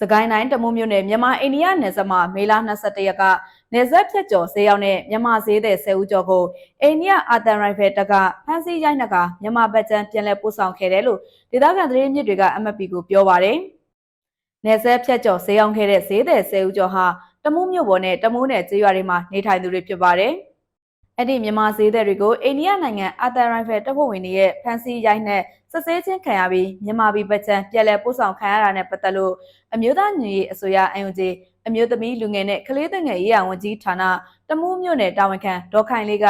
စကိုင်းတိုင်းတမုံမြို့နယ်မြန်မာအိန္ဒိယနယ်စပ်မှာမေလ22ရက်ကနယ်စပ်ဖြတ်ကျော်ဈေးရောက်တဲ့မြန်မာဈေးသည်10ဦးကျော်ကိုအိန္ဒိယအာတန်ရိုင်ဖယ်တပ်ကဖမ်းဆီးရိုက်နှက်ကမြန်မာဘက်ကျန်ပြန်လည်ပို့ဆောင်ခဲ့တယ်လို့ဒေသခံသတင်းမြစ်တွေက MFP ကိုပြောပါတယ်။နယ်စပ်ဖြတ်ကျော်ဈေးရောက်ခဲ့တဲ့ဈေးသည်10ဦးကျော်ဟာတမုံမြို့ပေါ်နဲ့တမုံနယ်ကျေးရွာတွေမှာနေထိုင်သူတွေဖြစ်ပါတယ်။ အဲ့ဒီမြန်မာဈေးသည်တွေကိုအိန္ဒိယနိုင်ငံအာတန်ရိုင်ဖယ်တပ်ဖွဲ့ဝင်တွေရဲ့ဖမ်းဆီးရိုက်နှက်စစ်ဆေးခြင်းခံရပြီးမြန်မာပြည်ပချံပြည်လဲပို့ဆောင်ခံရတာနဲ့ပတ်သက်လို့အမျိုးသားညီရေးအစိုးရအယုံကြည်အမျိုးသမီးလူငယ်နဲ့ကလေးသူငယ်ရေးရာဝန်ကြီးဌာနတမူးမြို့နယ်တာဝန်ခံဒေါ်ခိုင်လေးက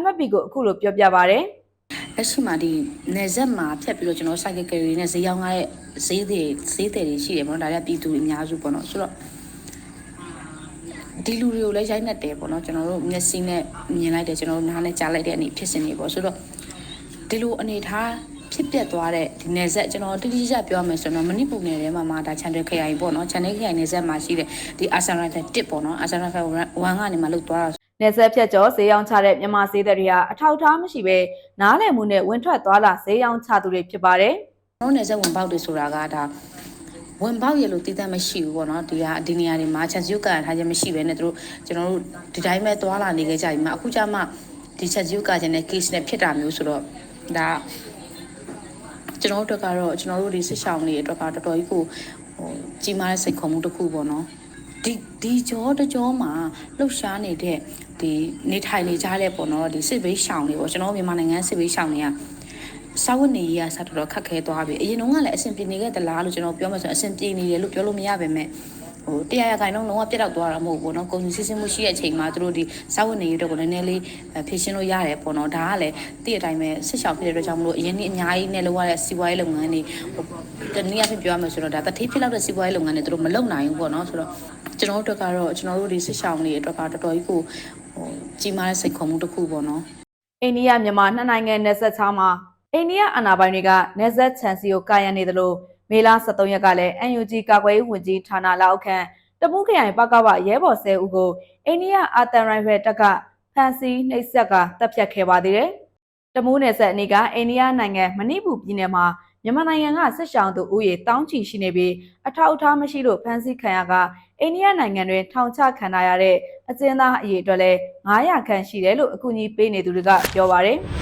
MFP ကိုအခုလိုပြောပြပါဗျ။လက်ရှိမှာဒီနေဆက်မှာဖြတ်ပြီးတော့ကျွန်တော် cycle carry နဲ့ဈေးရောင်းရတဲ့ဈေးတွေဈေးတွေရှိတယ်ပေါ့နော်ဒါလည်းပြည်သူအများစုပေါ့နော်ဆိုတော့ ဒီလူတွေကိုလည်းရိုက်နှက်တယ်ပေါ့နော်ကျွန်တော်တို့မျက်စိနဲ့မြင်လိုက်တယ်ကျွန်တော်တို့နားနဲ့ကြားလိုက်တဲ့အနေဖြစ်စဉ်တွေပေါ့ဆိုတော့ဒီလိုအနေထားဖြစ်ပျက်သွားတဲ့ဒီနေဆက်ကျွန်တော်တိတိကျကျပြောရမယ်ဆိုတော့မဏိပူနယ်ထဲမှာမှာဒါ channel ခရိုင်ပေါ့နော် channel ခရိုင်နေဆက်မှာရှိတဲ့ဒီအာဆန်ရိုင်တစ်ပေါ့နော်အာဆန်ရိုင်1ကနေမှလုတ်သွားတာနေဆက်ဖြတ်ကျော်ဈေးရောင်းချတဲ့မြန်မာဈေးသည်တွေဟာအထောက်အထားမရှိဘဲနားလည်မှုနဲ့ဝင်ထွက်သွားလာဈေးရောင်းချသူတွေဖြစ်ပါတယ်။ကျွန်တော်နယ်ဆက်ဝင်ပေါက်တွေဆိုတာကဒါ ဝင်ပေါက်ရလို့တည်တတ်မရှိဘူးပေါ့နော်ဒီဟာဒီနေရာတွေမှာချက်စရုပ်ကထားခြင်းမရှိဘဲနဲ့တို့ကျွန်တော်တို့ဒီတိုင်းပဲသွာလာနေကြကြပြီမှာအခုကျမှဒီချက်စရုပ်ကခြင်းနဲ့ case နဲ့ဖြစ်တာမျိုးဆိုတော့ဒါကျွန်တော်တို့အတွက်ကတော့ကျွန်တော်တို့ဒီစစ်ဆောင်တွေအတွက်ကတော်တော်ကြီးကိုဟိုကြီးမားတဲ့စိတ်ခေါ်မှုတစ်ခုပေါ့နော်ဒီဒီကြောတကြောမှာလှုပ်ရှားနေတဲ့ဒီနေထိုင်နေကြတဲ့ပေါ့နော်ဒီစစ်ဘေးရှောင်တွေပေါ့ကျွန်တော်မြန်မာနိုင်ငံစစ်ဘေးရှောင်တွေက စာဝတ်နေရေးကစတော်တော်ခက်ခဲသွားပြီအရင်တုန်းကလည်းအဆင်ပြေနေခဲ့သလားလို့ကျွန်တော်ပြောမှဆိုရင်အဆင်ပြေနေတယ်လို့ပြောလို့မရပါပဲဟိုတရားရခိုင်လုံးလုံးဝပြတ်တော့သွားတာမဟုတ်ဘူးเนาะကုန်စည်စစ်စစ်မှုရှိတဲ့အချိန်မှာသူတို့ဒီစာဝတ်နေရေးတော့ကိုနည်းနည်းလေးဖြည့်ရှင်းလို့ရတယ်ပေါ့နော်ဒါကလည်းတည့်အတိုင်းပဲဆစ်ချောင်ဖြစ်တဲ့အတွက်ကြောင့်မလို့အရင်နေ့အများကြီးနဲ့လောက်ရတဲ့စီးပွားရေးလုပ်ငန်းတွေဟိုတနည်းအားဖြင့်ပြောရမယ်ဆိုတော့ဒါတတိဖြစ်လောက်တဲ့စီးပွားရေးလုပ်ငန်းတွေသူတို့မလုပ်နိုင်ဘူးပေါ့နော်ဆိုတော့ကျွန်တော်တို့အတွက်ကတော့ကျွန်တော်တို့ဒီဆစ်ချောင်တွေအတွက်ကတော်တော်ကြီးကိုဟိုကြီးမားတဲ့စိတ်ခေါ်မှုတစ်ခုပေါ့နော် အိန္ဒိယမြန်မာနှစ်နိုင်ငံနယ်စပ်ချားမှာ အိန္ဒိယအာဏာပိုင်တွေကနယ်စပ်ခြံစည်းကိုကာရန်နေသလိုမေလ23ရက်ကလည်း UNG ကာကွယ်ရေးဝန်ကြီးဌာနလက်အောက်ခံတပူးခရိုင်ပကပရဲဘော်10ဦးကိုအိန္ဒိယအာတန်ရိုင်ဖယ်တပ်ကဖမ်းဆီးနှိပ်စက်ကတပ်ဖြတ်ခဲ့ပါသေးတယ်။တမူးနယ်ဆက်အနီးကအိန္ဒိယနိုင်ငံမဏိပူပြည်နယ်မှာမြန်မာနိုင်ငံကစစ်ရှောင်းသူဦးရေတောင်းချီရှိနေပြီးအထောက်အထားမရှိလို့ဖမ်းဆီးခံရကအိန္ဒိယနိုင်ငံတွင်ထောင်ချခံရတဲ့အကျဉ်းသားအရေအတွက်လဲ900ခန့်ရှိတယ်လို့အကူအညီပေးနေသူတွေကပြောပါတယ်။